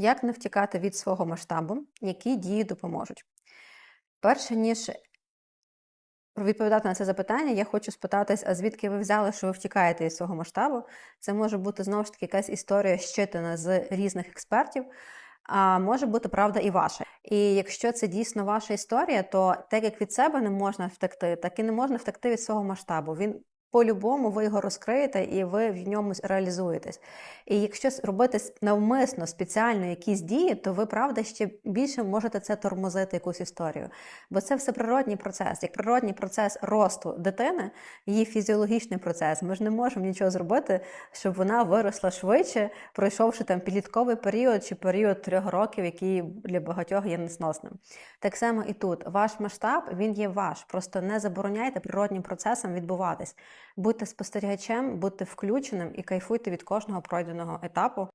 Як не втікати від свого масштабу, які дії допоможуть? Перше ніж відповідати на це запитання, я хочу спитатись, а звідки ви взяли, що ви втікаєте від свого масштабу? Це може бути знову ж таки якась історія щитана з різних експертів, а може бути правда і ваша. І якщо це дійсно ваша історія, то так як від себе не можна втекти, так і не можна втекти від свого масштабу. Він по-любому ви його розкриєте і ви в ньому реалізуєтесь. І якщо робити навмисно спеціально якісь дії, то ви правда ще більше можете це тормозити якусь історію. Бо це все природній процес, як природній процес росту дитини, її фізіологічний процес. Ми ж не можемо нічого зробити, щоб вона виросла швидше, пройшовши там підлітковий період чи період трьох років, який для багатьох є несносним. Так само і тут ваш масштаб він є ваш. Просто не забороняйте природнім процесам відбуватись. Будьте спостерігачем, будьте включеним і кайфуйте від кожного пройденого етапу.